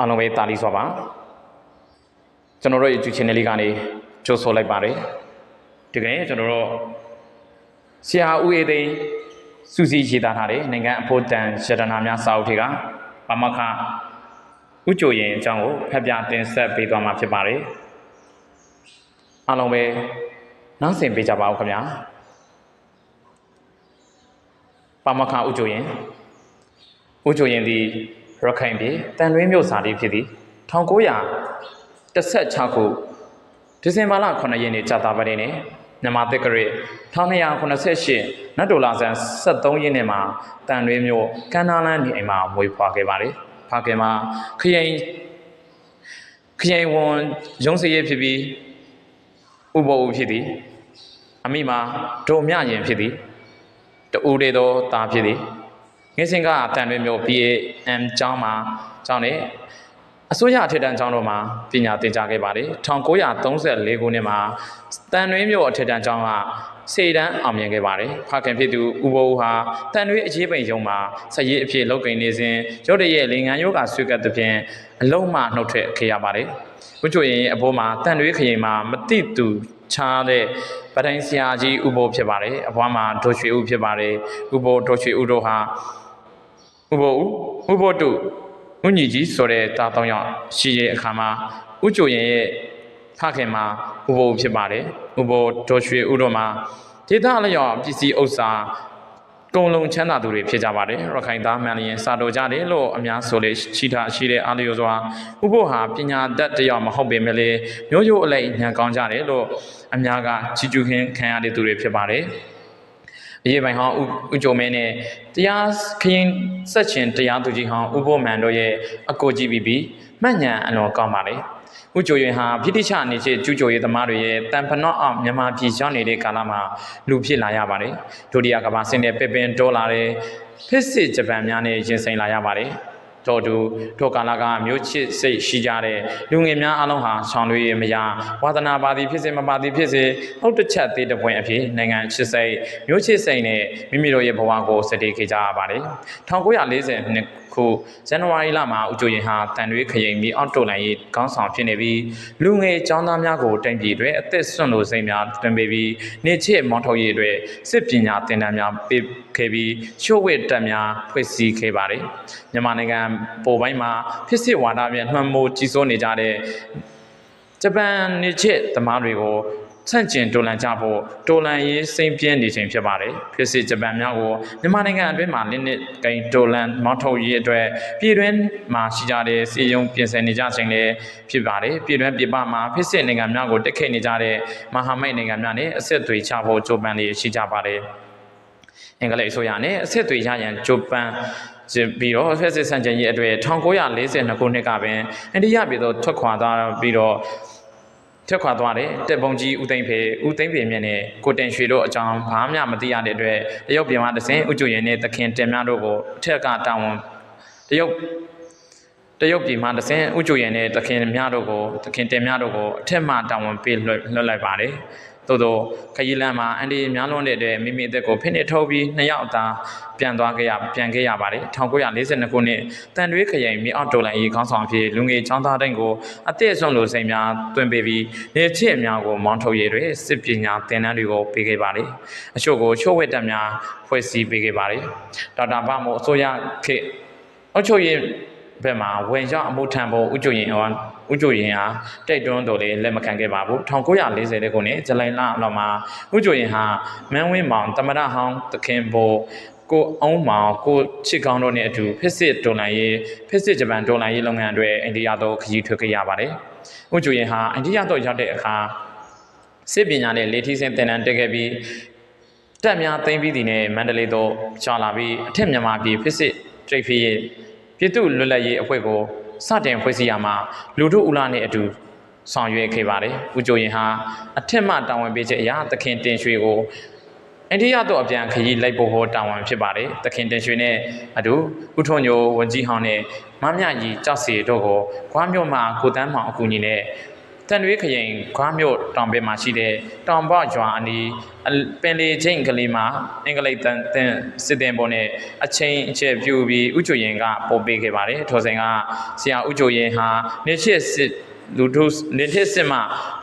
အားလုံးပဲတာလီစွာပါကျွန်တော်တို့ YouTube channel လေးကနေကြိုဆိုလိုက်ပါတယ်ဒီကနေ့ကျွန်တော်တို့ဆရာဦးအေးသိန်းစူးစီးရေးသားထားတဲ့နိုင်ငံအဖို့တန်ရတနာများစာအုပ်တွေကပမခဥကြိုရင်အကြောင်းကိုဖတ်ပြတင်ဆက်ပေးသွားမှာဖြစ်ပါတယ်အားလုံးပဲနောက်ဆင်ပေးကြပါဦးခင်ဗျာပမခဥကြိုရင်ဦးချိုရင်သည် ရခိုင်ပြည်တန်တွင်းမြို့စာတီဖြစ်သည်1916ခုဒီဇင်ဘာလ9ရက်နေ့ကြာတာပတေးနေ့မြန်မာတက္ကရာ1288နတ်ဒိုလာဆန်73ရက်နေ့မှာတန်တွင်းမြို့ကန္နာလန်းနေအိမ်မှာမွေးဖွားခဲ့ပါတယ်။ဖခင်မှာခရင်ခရင်ဝန်ရုံးစရဲဖြစ်ပြီးဥပ္ပဦးဖြစ်သည်အမိမှာဒုံမြရင်ဖြစ်သည်တူတေသောသားဖြစ်သည် ငင်းစင်ကတန်တွင်မျိုး BAM ကျောင်းမှာကျောင်းနဲ့အစိုးရအထက်တန်းကျောင်းတို့မှာပညာသင်ကြားခဲ့ပါတယ်1934ခုနှစ်မှာတန်တွင်မျိုးအထက်တန်းကျောင်းကစေတန်းအောင်မြင်ခဲ့ပါတယ်ဖခင်ဖြစ်သူဦးဘိုးဟာတန်တွင်အခြေပိန်ရုံမှာဆက်ရေးအဖြစ်လုပ်ကိုင်နေစဉ်ရုတ်တရက်လင်ငံယောဂဆွေးကပ်သဖြင့်အလုံးမနှုတ်ထွက်ခဲ့ရပါတယ်ဝှချိုရင်အဖိုးမှာတန်တွင်ခရင်မှာမတိတူချားတဲ့ပတိုင်းဆရာကြီးဥပိုးဖြစ်ပါတယ်အဖွားမှာဒိုရွှေဦးဖြစ်ပါတယ်ဥပိုးဒိုရွှေဦးတို့ဟာ ဥပ္ပိုလ်ဥပ္ပိုလ်တုဥညီကြီးဆိုတဲ့တာတောင်းရောက်ရှိရဲ့အခါမှာဥကြိုရင်ရဲ့ဖခင်မှာဥပ္ပိုလ်ဖြစ်ပါတယ်ဥပ္ပိုလ်ဒေါ်ရွှေဥတော်မှာဒေသအလျော်ပစ္စည်းဥစ္စာကုံလုံးချမ်းသာသူတွေဖြစ်ကြပါတယ်ရခိုင်သားမှန်လျင်စာတော်ကြတယ်လို့အများဆိုလေရှိတာရှိတဲ့အားလျော်စွာဥပ္ပိုလ်ဟာပညာတတ်တစ်ယောက်မဟုတ်ပေမဲ့လေမျိုးရိုးအလိုက်ဉာဏ်ကောင်းကြတယ်လို့အများကချီးကျူးခင်ခံရတဲ့သူတွေဖြစ်ပါတယ် အရေးပိုင်းဟောင်းဥကြုံမင်းနဲ့တရားခရင်ဆက်ချင်တရားသူကြီးဟောင်းဥပိုးမန်တို့ရဲ့အကိုကြည့်ပြီးပြီးမှတ်ညာအလွန်ကောင်းပါလေဥကြုံရင်ဟာဖိတိချအနေချင်းကျူးကျော်ရေးသမားတွေရဲ့တန်ဖနော့အောင်မြန်မာပြည်ရောက်နေတဲ့ကာလမှာလူဖြစ်လာရပါတယ်ဒုတိယကမ္ဘာစစ်နဲ့ပင်ပင်တိုးလာတဲ့ဖစ်စစ်ဂျပန်များနဲ့ရင်ဆိုင်လာရပါတယ် တော်သူထိုကာလကမျိုးချစ်စိတ်ရှိကြတဲ့လူငယ်များအလုံးဟာဆောင်ရွေးမရဝါသနာပါသည်ဖြစ်စေမပါသည်ဖြစ်စေဟုတ်တစ်ချက်သေးတစ်ပွင့်အဖြစ်နိုင်ငံချစ်စိတ်မျိုးချစ်စိတ်နဲ့မိမိတို့ရဲ့ဘဝကိုစတင်ခဲ့ကြရပါတယ်1940နှစ်ခုဇန်နဝါရီလမှာဦးကျိုရင်ဟာတန်ရွေးခရင်မြေအောက်တိုလိုင်းရေးကောင်းဆောင်ဖြစ်နေပြီးလူငယ်ចောင်းသားများကိုတင်ပြည်တွေအသက်ဆွန့်လို့စိတ်များတွင်ပေးပြီးနေချစ်မောင်းထုတ်ရေးတွေစစ်ပညာသင်တန်းများပေးခဲ့ပြီးချို့ဝစ်တက်များဖွဲ့စည်းခဲ့ပါတယ်မြန်မာနိုင်ငံပိုပိုင်းမှာဖြစ်စစ်ဝါဒပြန်နှံမိုးကြီးစိုးနေကြတဲ့ဂျပန်နေချစ်သမားတွေကိုဆန့်ကျင်တိုလန်ကြဖို့တိုလန်ရေးစိမ့်ပြင်းနေချိန်ဖြစ်ပါတယ်ဖြစ်စစ်ဂျပန်များကိုမြန်မာနိုင်ငံအတွင်းမှာလင်းနစ်ဂိန်တိုလန်မောင်းထုတ်ရေးအတွက်ပြည်တွင်းမှာရှိကြတဲ့စီယုံပြင်ဆင်နေကြချိန်လည်းဖြစ်ပါတယ်ပြည်တွင်းပြည်ပမှာဖြစ်စစ်နိုင်ငံများကိုတက်ခဲ့နေကြတဲ့မဟာမိတ်နိုင်ငံများနဲ့အဆက်အသွေးချဖို့ကြိုးပမ်းနေရှိကြပါတယ်အင်္ဂလိပ်အစိုးရနဲ့အဆက်အသွေးရရန်ဂျပန် ပြီးတော့ဖက်စစ်ဆန်ကျင်ရေးအတွက်1942ခုနှစ်ကပင်အိန္ဒိယပြည်သို့ထွက်ခွာသွားပြီးတော့ထွက်ခွာသွားတယ်တက်ပုံကြီးဦးသိန်းဖေဦးသိန်းဖေမြင့်နဲ့ကိုတင်ရွှေတို့အကြောင်းဘာမှမသိရတဲ့အတွက်တရုတ်ပြည်မှာတစင်ဥကျွရင်နဲ့သခင်တင်များတို့ကိုအထက်ကတာဝန်တရုတ်တရုတ်ပြည်မှာတစင်ဥကျွရင်နဲ့သခင်များတို့ကိုသခင်တင်များတို့ကိုအထက်မှတာဝန်ပေးလွှတ်လွှတ်လိုက်ပါတယ် သို့သောခရီးလမ်းမှာအန်ဒီများလွန်းတဲ့အတွက်မိမိအသက်ကိုဖိနှိပ်ထုတ်ပြီးနှစ်ယောက်အသာပြန်သွားခဲ့ရပြန်ခဲ့ရပါတယ်1942ခုနှစ်တန်တွေးခရိုင်မြေအောက်တိုလန်ရေးခေါင်းဆောင်ဖြစ်လူငယ်ချောင်းသားတိုင်းကိုအသက်ဆုံးလူစိန်များတွင်ပေးပြီးနေချစ်များကိုမောင်းထုတ်ရည်တွေစစ်ပညာသင်တန်းတွေကိုပေးခဲ့ပါတယ်အချို့ကိုချို့ဝက်တက်များဖွဲ့စည်းပေးခဲ့ပါတယ်ဒေါက်တာဗမို့အစိုးရခေတ်အုပ်ချုပ်ရေးဘက်မှာဝင်ရောက်အမှုထမ်းဖို့ဥကြုံရင်အောင် ဥကြုံရင်ဟာတိုက်တွန်းတော်လေးလက်မခံခဲ့ပါဘူး1940ခုနှစ်ဇူလိုင်လလောက်မှာဥကြုံရင်ဟာမန်းဝင်းမောင်တမရဟောင်းသခင်ဘိုကိုအောင်မောင်ကိုချစ်ကောင်းတို့နဲ့အတူဖစ်စစ်ဒေါ်လာရေးဖစ်စစ်ဂျပန်ဒေါ်လာရေးလုပ်ငန်းတွေအိန္ဒိယသို့ခရီးထွက်ခဲ့ရပါတယ်ဥကြုံရင်ဟာအိန္ဒိယသို့ရောက်တဲ့အခါစစ်ပညာနဲ့လေထီးစင်သင်တန်းတက်ခဲ့ပြီးတက်များသိမ်းပြီးသည်နဲ့မန္တလေးသို့ချလာပြီးအထက်မြန်မာပြည်ဖစ်စစ်တရိတ်ဖြစ်ပြည်သူ့လွတ်လပ်ရေးအဖွဲ့ကို စတင်ဖွဲ့စည်းရမှာလူထုဦးလာနဲ့အတူဆောင်ရွက်ခဲ့ပါတယ်။ဦးကျိုရင်ဟာအထက်မှတာဝန်ပေးချက်အရာသခင်တင်ရွှေကိုအိန္ဒိယသို့အပြန်ခရီးလိုက်ဖို့ဟောတာဝန်ဖြစ်ပါတယ်။သခင်တင်ရွှေနဲ့အတူဦးထွန်းညိုဝန်ကြီးဟောင်းနဲ့မမြကြီးကြောက်စီတို့ကိုခွားမြို့မှာကိုတန်းမောင်အကူညီနဲ့ တတန်ရွေးခရင်ခွားမြို့တောင်ဘက်မှာရှိတဲ့တောင်ပေါရွာအနီးအလပင်လေချင်းကလေးမှာအင်္ဂလိပ်တန်တင်စစ်တင်ပေါ်နဲ့အချိန်အချက်ပြူပြီးဥချိုရင်ကပို့ပေးခဲ့ပါတယ်ထိုစဉ်ကဆရာဥချိုရင်ဟာနေချစ်စစ်လူထုနေချစ်စစ်မှ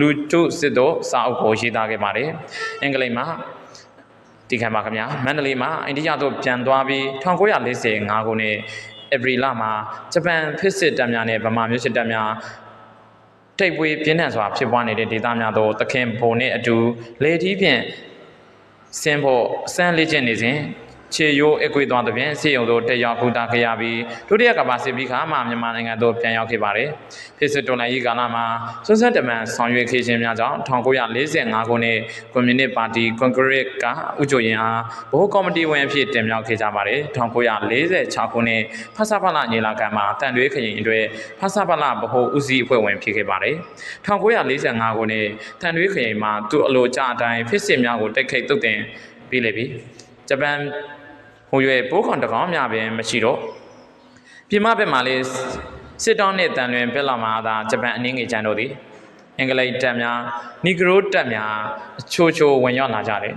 လူထုစစ်တို့စာအုပ်ကိုရေးသားခဲ့ပါတယ်အင်္ဂလိပ်မှာဒီခံပါခင်ဗျာမန္တလေးမှာအိန္ဒိယသို့ပြန်သွားပြီး1945ခုနှစ်ဧပြီလမှာဂျပန်ဖစ်စစ်တပ်များနဲ့ဗမာမျိုးစစ်တပ်များ တိတ်ပွေးပြင်းထန်စွာဖြစ်ပွားနေတဲ့ဒေသများသို့တခင်ဘုံနှင့်အတူလေထီးဖြင့်ဆင်းဖို့စမ်းလေ့ကျင့်နေစဉ် ခြေရိုးအကွေသွားသဖြင့်စေယုံတို့တက်ရောက်ကူတာခဲ့ရပြီးဒုတိယကမ္ဘာစစ်ပြီးခါမှမြန်မာနိုင်ငံသို့ပြန်ရောက်ခဲ့ပါတယ်။ဖစ်စစ်တော်လှန်ရေးကာလမှာစွန်းဆက်တမန်ဆောင်ရွက်ခဲ့ခြင်းများကြောင့်1945ခုနှစ်ကွန်မြူနစ်ပါတီကွန်ဂရစ်ကဥကြိုရင်အားဗဟိုကော်မတီဝင်အဖြစ်တင်မြှောက်ခဲ့ကြပါတယ်။1946ခုနှစ်ဖဆဖလညီလာခံမှာတန်တွေးခရင်အတွက်ဖဆဖလဗဟိုဦးစီးအဖွဲ့ဝင်ဖြစ်ခဲ့ပါတယ်။1945ခုနှစ်တန်တွေးခရင်မှာသူ့အလိုကြအတိုင်းဖစ်စစ်များကိုတိုက်ခိုက်တုတ်တင်ပြီးလေပြီ။ ဂျပန်ဟိုရွယ်ပိုးခွန်တကောင်များပင်မရှိတော့ပြည်မဘက်မှာလေးစစ်တောင်းနှင့်တန်လွင်ဘက်လာမှာသာဂျပန်အနည်းငယ်ချမ်းတို့သည်အင်္ဂလိပ်တပ်များနီဂရိုတပ်များအချို့ချို့ဝင်ရောက်လာကြတယ်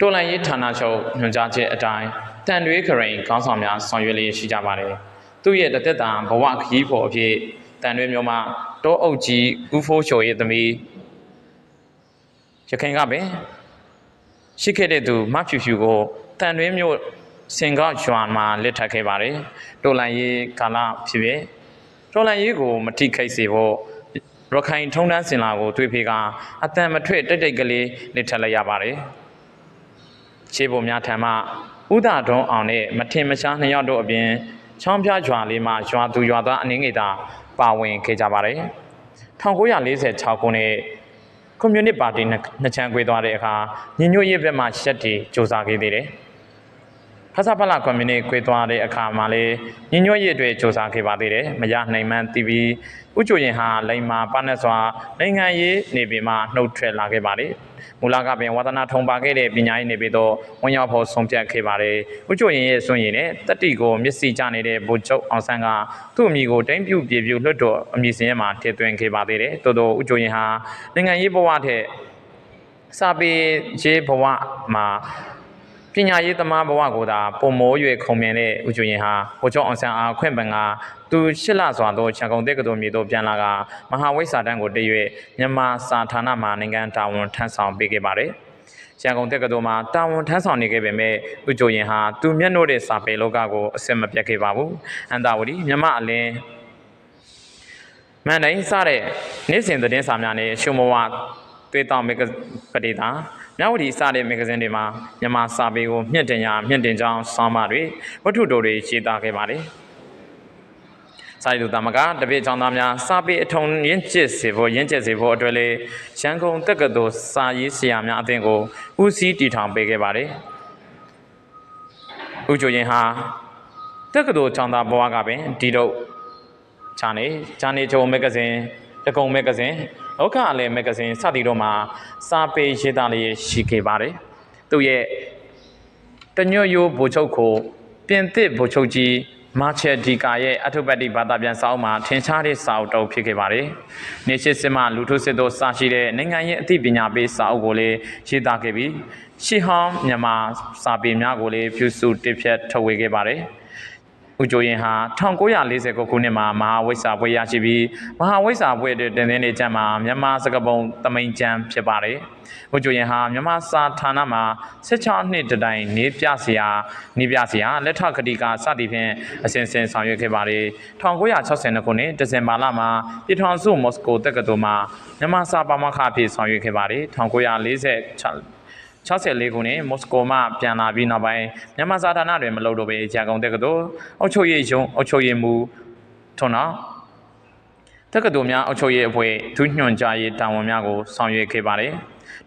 တော်လိုင်းရေးဌာနချုပ်ညွှန်ကြားချက်အတိုင်းတန်တွေးခရင်ခေါင်းဆောင်များဆောင်ရွက်လျက်ရှိကြပါတယ်သူ့ရဲ့တသက်တာဘဝခရီးဖို့အဖြစ်တန်တွေးမျိုးမှတောအုပ်ကြီးဦးဖိုးချိုရဲ့သမီးရခိုင်ကပင် ရှိခဲ့တဲ့သူမဖြူဖြူကိုတန်တွင်းမြို့စင်ကောက်ရွာမှာလက်ထပ်ခဲ့ပါတယ်တော်လန်ရေးကာလဖြစ်ဖြစ်တော်လန်ရေးကိုမထိခိုက်စေဖို့ရခိုင်ထုံးတန်းစင်လာကိုတွေ့ဖေးကအတန်မထွက်တိတ်တိတ်ကလေးလက်ထပ်လိုက်ရပါတယ်ခြေပုံများထံမှဥဒဒုံအောင်နဲ့မထင်မရှားနှစ်ယောက်တို့အပြင်ချောင်းပြရွာလေးမှာရွာသူရွာသားအနည်းငယ်သာပါဝင်ခဲ့ကြပါတယ်1946ခုနှစ် ကွန်မြူနစ်ပါတီနှစ်နှစ်ချမ်းကွေးသွားတဲ့အခါညီညွတ်ရေးဘက်မှရှက်တီစ조사ခဲ့သေးတယ်။ ဖဆဖလာကွန်မြူနစ်ကွေးသွားတဲ့အခါမှာလေညီညွတ်ရေးအတွက်စ조사ခဲ့ပါသေးတယ်။မရနိုင်မှန်းသိပြီးဥချိုရင်ဟာလိန်မာပန်းနဲ့စွာနိုင်ငံရေးနေပြည်မှာနှုတ်ထွက်လာခဲ့ပါလေ။မူလကပင်ဝါသနာထုံပါခဲ့တဲ့ပညာရေးနေပြည်တော်ဝန်ရောက်ဖို့ဆုံးဖြတ်ခဲ့ပါတယ်။ဥချိုရင်ရဲ့စွန့်ရင်နဲ့တတိကိုမျက်စိကျနေတဲ့ဗိုလ်ချုပ်အောင်ဆန်းကသူ့အမိကိုတိုင်းပြူပြေပြူလွတ်တော်အမိစင်းရဲမှာထည့်သွင်းခဲ့ပါသေးတယ်။တိုးတိုးဥချိုရင်ဟာနိုင်ငံရေးဘဝထက်စာပေရေးဘဝမှာ ပညာရေးသမားဘဝကိုသာပုံမိုး၍ခုံမြင်တဲ့ဦးကျွင်ဟာဟိုကျောင်းအောင်ဆန်းအားခွင့်ပန်ကသူရှစ်လစွာသောခြံကုန်တဲ့ကတော်မြေသို့ပြန်လာကမဟာဝိစာတန်းကိုတည်၍မြန်မာစာဌာနမှနိုင်ငံတာဝန်ထမ်းဆောင်ပေးခဲ့ပါတယ်။ရန်ကုန်တက္ကသိုလ်မှာတာဝန်ထမ်းဆောင်နေခဲ့ပေမဲ့ဦးကျော်ရင်ဟာသူမျက်နှာတဲ့စာပေလောကကိုအစစ်မပြတ်ခဲ့ပါဘူး။အန်တာဝတီမြမအလင်းမန်တိုင်းစတဲ့နေ့စဉ်သတင်းစာများနဲ့ရှုံမဝ တွေ့တောင်မဂ္ဂပဒေတာမြဝတီစတဲ့မဂ္ဂဇင်းတွေမှာမြန်မာစာပေကိုမြင့်တင်ရမြင့်တင်ကြောင်းဆောင်းပါတွေဝတ္ထုတိုတွေရေးသားခဲ့ပါတယ်။စာရီသူတမကတပိတ်ချောင်းသားများစာပေအထုံရင့်ကျစ်စေဖို့ရင့်ကျက်စေဖို့အတွက်လေရန်ကုန်တက္ကသိုလ်စာရေးဆရာများအသင်းကိုဦးစီးတည်ထောင်ပေးခဲ့ပါတယ်။ဦးချိုရင်ဟာတက္ကသိုလ်ချောင်းသားဘဝကပင်ဒီတော့ခြာနေခြာနေချုံမဂ္ဂဇင်းတကုံမဂ္ဂဇင်း လောကအလဲမဂ္ဂဇင်းစသည်တို့မှာစာပေရေးသားလေးရှိခဲ့ပါတယ်။သူ့ရဲ့တညွတ်ရိုးဗိုလ်ချုပ်ကိုပြင်သစ်ဗိုလ်ချုပ်ကြီးမာချက်ဒီကာရဲ့အထုပတ္တိဘာသာပြန်စာအုပ်မှာထင်ရှားတဲ့စာအုပ်တစ်ဖြစ်ခဲ့ပါတယ်။နေရှိစစ်မှလူထုစစ်တို့စာရှိတဲ့နိုင်ငံရဲ့အသိပညာပေးစာအုပ်ကိုလည်းရေးသားခဲ့ပြီးရှီဟောင်းမြန်မာစာပေများကိုလည်းပြုစုတစ်ဖြတ်ထုတ်ဝေခဲ့ပါတယ်။ ဦးကျော်ရင်ဟာ1940ခုနှစ်မှာမဟာဝိဇ္ဇာဘွဲ့ရရှိပြီးမဟာဝိဇ္ဇာဘွဲ့အတွက်တင်သွင်းနေကြမှာမြန်မာစကားပုံတမိန်ကျမ်းဖြစ်ပါတယ်။ဦးကျော်ရင်ဟာမြန်မာစာဌာနမှာ16နှစ်တတိုင်နေပြဆရာနေပြဆရာလက်ထခတိကစသည်ဖြင့်အစဉ်စဉ်ဆောင်ရွက်ခဲ့ပါတယ်။1962ခုနှစ်ဒီဇင်ဘာလမှာပြည်ထောင်စုမော်စကိုတက္ကသိုလ်မှာမြန်မာစာပါမခအဖြစ်ဆောင်ရွက်ခဲ့ပါတယ်။1946 64ခုနှစ်မော်စကိုမှပြန်လာပြီးနောက်ပိုင်းမြန်မာစာဌာနတွင်မလုပ်တော့ဘဲရန်ကုန်တက္ကသိုလ်အုပ်ချုပ်ရေးရုံးအုပ်ချုပ်ရေးမှူးထွန်းတော်တက္ကသိုလ်များအုပ်ချုပ်ရေးအဖွဲ့ဒုညွှန်ကြားရေးတာဝန်များကိုဆောင်ရွက်ခဲ့ပါတယ်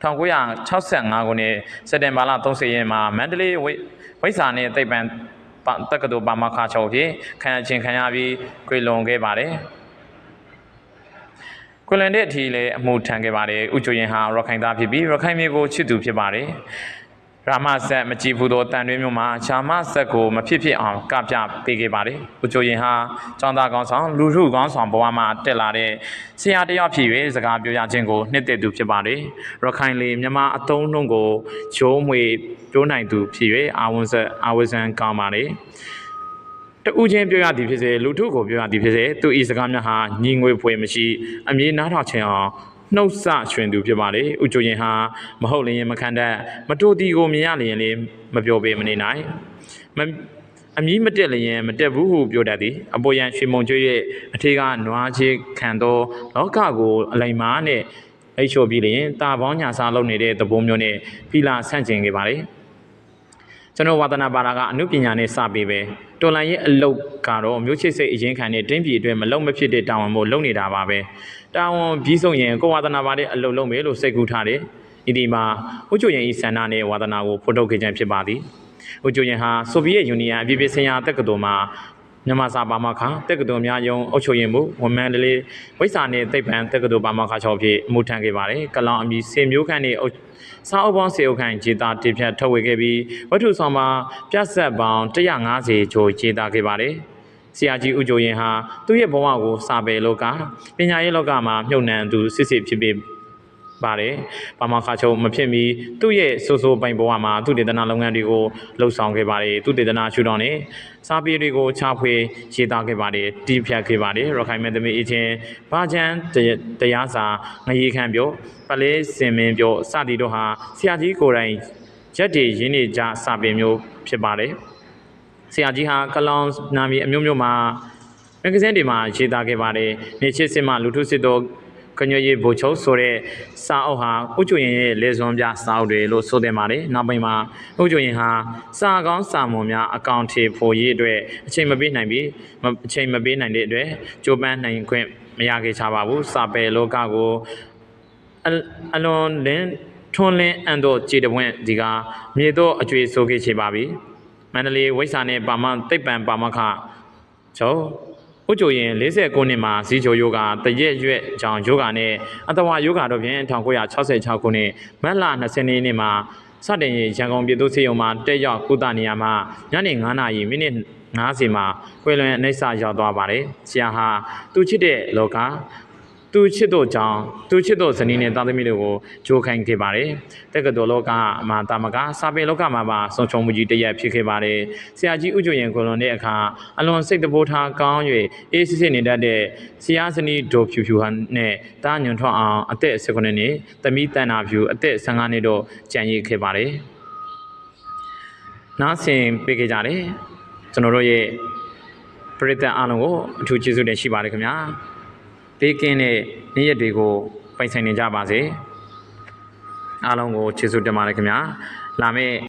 1965ခုနှစ်စက်တင်ဘာလ30ရက်မှာမန္တလေးဝိဝိဇ္ဇာနှင့်သိပ္ပံတက္ကသိုလ်ပါမခါချုပ်ဖြင့်ခံအချင်းခံရပြီးကြွေလွန်ခဲ့ပါတယ် ကွန်လန်တဲ့အထိလည်းအမှုထမ်းခဲ့ပါတယ်ဥချိုရင်ဟာရခိုင်သားဖြစ်ပြီးရခိုင်မျိုးကိုချစ်သူဖြစ်ပါတယ်ရရာမဆက်မကြည့်ဘူးသောတန်တွင်းမျိုးမှာရှာမဆက်ကိုမဖြစ်ဖြစ်အောင်ကပြပေးခဲ့ပါတယ်။ဦးချိုရင်ဟာចောင်းသားကောင်းဆောင်လူထုကောင်းဆောင်ဘဝမှာတက်လာတဲ့ဆရာတစ်ယောက်ဖြစ်၍စကားပြောရခြင်းကိုနှစ်သက်သူဖြစ်ပါတယ်။ရခိုင်လေမြန်မာအသုံးနှုန်းကိုဂျိုးမွေပြောနိုင်သူဖြစ်၍အာဝန်ဆက်အာဝဇန်ကောင်းပါတယ်။ တူးချင်းပြောရသည်ဖြစ်စေလူထုကိုပြောရသည်ဖြစ်စေသူဤစကားများဟာညီငွေဖွယ်မရှိအမြင်နားထောင်ခြင်းအောင်နှုတ်ဆချွင်သူဖြစ်ပါလေဥကျိုရင်ဟာမဟုတ်လျင်မခံတတ်မတူတီကိုမြင်ရလျင်လေမပြောပေမနေနိုင်မအမီးမတက်လျင်မတက်ဘူးဟုပြောတတ်သည်အပေါ်ရန်ရွှေမုံကျွေးရဲ့အထေကနွားချေခံသောလောကကိုအလိမ္မာနဲ့အိတ်ချိုပြီးလျင်တာပေါင်းညာစားလုပ်နေတဲ့သဘောမျိုးနဲ့ဖီလာဆန့်ကျင်ခဲ့ပါလေကျွန်တော်ဝါသနာပါတာကအမှုပညာနဲ့စပေးပဲ တော်လန်ရဲ့အလုတ်ကတော့မျိုးချစ်စိတ်အရင်ခံတဲ့တင်းပြည်အတွက်မလုံမဖြစ်တဲ့တာဝန်မို့လုံနေတာပါပဲတာဝန်ပြီးဆုံးရင်ကိုဝါသနာပါတဲ့အလုတ်လုံးမယ်လို့စိတ်ကူးထားတယ်ဒီဒီမှာဥကျိုရင်ဤဆန္ဒနဲ့ဝါသနာကိုဖော်ထုတ်ခဲ့ခြင်းဖြစ်ပါသည်ဥကျိုရင်ဟာဆိုဗီယက်ယူနီယံအပြည်ပြည်ဆိုင်ရာတက္ကသိုလ်မှာမြန်မာစာပါမခတက္ကသိုလ်များယုံအုပ်ချုပ်ရေးမှုဝန်မန်တလေးဝိဇ္ဇာနဲ့သိပ္ပံတက္ကသိုလ်ပါမခ6ဖြစ်အမှုထမ်းခဲ့ပါတယ်ကလောင်အမည်စေမျိုးခန့်နဲ့အုပ် စာအုပ်ပေါင်းစေအုပ်ခန့်ခြေသားတင်ဖြတ်ထုတ်ဝေခဲ့ပြီးဝတ္ထုဆောင်မှာပြတ်ဆက်ပေါင်း150ကျော်ခြေသားခဲ့ပါတယ်။ဆရာကြီးဦးကျော်ရင်ဟာသူ့ရဲ့ဘဝကိုစာပေလောကပညာရေးလောကမှာမြုပ်နှံသူစစ်စစ်ဖြစ်ပြီး ပါတယ်။ဘာမခါချုံမဖြစ်မီသူ့ရဲ့စိုးစိုးပိုင်ဘဝမှာသူတေသနာလုပ်ငန်းတွေကိုလှုပ်ဆောင်ခဲ့ပါတယ်။သူတေသနာရှုတော်နဲ့စာပေတွေကိုချဖွေရေးသားခဲ့ပါတယ်။တီးဖြတ်ခဲ့ပါတယ်။ရခိုင်မဲသမီးအချင်းဘာချန်တရားစာငရေခန့်ပြောပလဲစင်မင်းပြောစသည်တို့ဟာဆရာကြီးကိုယ်တိုင်ရက်တည်ရင်းနေကြစာပေမျိုးဖြစ်ပါတယ်။ဆရာကြီးဟာကလောင်နာမည်အမျိုးမျိုးမှာမဂ္ဂဇင်းတွေမှာရေးသားခဲ့ပါတယ်။နေချစ်စစ်မှလူထုစစ်တို့ ကညွရေးဘူချုပ်ဆိုတဲ့စာအုပ်ဟာဥကျုံရင်ရဲ့လေစွန်ပြစာအုပ်တွေလို့ဆိုတင်ပါတယ်။နောက်ပိုင်းမှာဥကျုံရင်ဟာစာကောင်းစာမွန်များအကောင့်ထေဖို့ရေးအတွက်အချိန်မပေးနိုင်ပြီးမအချိန်မပေးနိုင်တဲ့အတွက်ကြိုးပမ်းနိုင်ခွင့်မရခဲ့ချပါဘူး။စာပေလောကကိုအအလွန်လင်းထွန်းလင်းအံ့သောခြေတပွင့်ဒီကမြေတော့အကျွေဆိုခဲ့ချေပါပြီမန္တလေးဝိဆာနဲ့ပါမတိတ်ပံပါမခကျော် ဥကြိုရင်49နှစ်မှာဇီချိုယောဂတရက်ရွက်ကြောင်ယောဂနဲ့အတဝါယောဂတို့ဖြင့်1966ခုနှစ်မတ်လ20ရက်နေ့မှာစတင်ရရန်ကုန်ပြည်သူ့စေယုံမှာတက်ရောက်ကုသနေရမှာညနေ9:00နာရီမိနစ်90မှာကွယ်လွန်အနိစ္စရောက်သွားပါတယ်ဆရာဟာသူချစ်တဲ့လောက သူချစ်တို့ကြောင့်သူချစ်တို့ဇနီးနဲ့သားသမီးတို့ကိုဂျိုးခိုင်းခဲ့ပါတယ်။တက္ကသိုလ်လောကမှာတာမကစာပေလောကမှာပါဆုံးချုံမှုကြီးတစ်ရက်ဖြစ်ခဲ့ပါတယ်။ဆရာကြီးဥကျိုရင်ကိုလွန်တဲ့အခါအလွန်စိတ်တပိုးထားကောင်း၍အေးစစ်စစ်နေတတ်တဲ့ဆရာဇနီးဒိုဖြူဖြူဟန်နဲ့တာညွန်ထွန်းအောင်အသက်19နှစ်သမီးတန်နာဖြူအသက်15နှစ်တို့ကြံရည်ခဲ့ပါတယ်။နားဆင်ပေးခဲ့ကြတယ်။ကျွန်တော်တို့ရဲ့ပရိသတ်အားလုံးကိုအထူးကျေးဇူးတင်ရှိပါတယ်ခင်ဗျာ။ ပေးကင်းတဲ့နေ့ရက်တွေကိုပိုင်ဆိုင်နေကြပါစေအားလုံးကိုကျေးဇူးတင်ပါတယ်ခင်ဗျာလာမယ့်